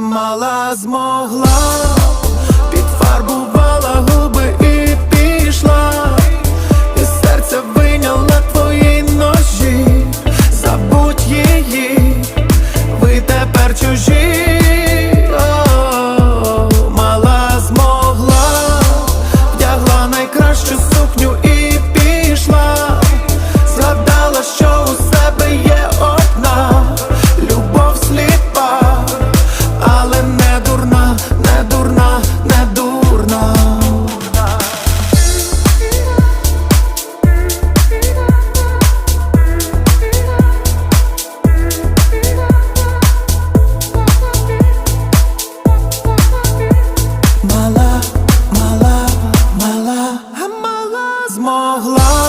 мала змогла, підфарбувала губи і пішла, і серця виняла твої ножі, забудь її, ви тепер чужі. Мала змогла, вдягла найкращу сукню. і змогла.